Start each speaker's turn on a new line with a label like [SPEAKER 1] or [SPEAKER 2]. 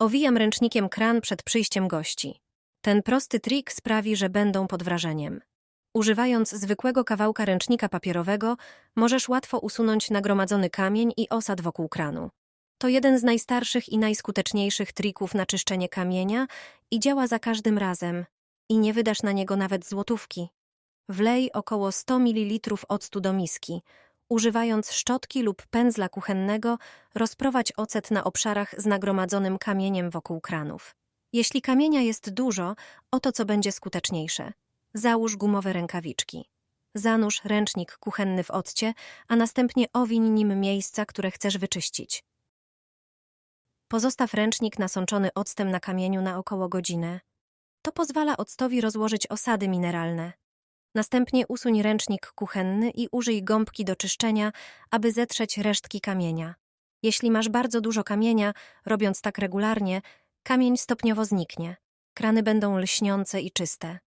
[SPEAKER 1] Owijam ręcznikiem kran przed przyjściem gości. Ten prosty trik sprawi, że będą pod wrażeniem. Używając zwykłego kawałka ręcznika papierowego, możesz łatwo usunąć nagromadzony kamień i osad wokół kranu. To jeden z najstarszych i najskuteczniejszych trików na czyszczenie kamienia i działa za każdym razem. I nie wydasz na niego nawet złotówki. Wlej około 100 ml octu do miski. Używając szczotki lub pędzla kuchennego, rozprowadź ocet na obszarach z nagromadzonym kamieniem wokół kranów. Jeśli kamienia jest dużo, oto co będzie skuteczniejsze. Załóż gumowe rękawiczki. Zanurz ręcznik kuchenny w occie, a następnie owiń nim miejsca, które chcesz wyczyścić. Pozostaw ręcznik nasączony octem na kamieniu na około godzinę. To pozwala octowi rozłożyć osady mineralne. Następnie usuń ręcznik kuchenny i użyj gąbki do czyszczenia, aby zetrzeć resztki kamienia. Jeśli masz bardzo dużo kamienia, robiąc tak regularnie, kamień stopniowo zniknie. Krany będą lśniące i czyste.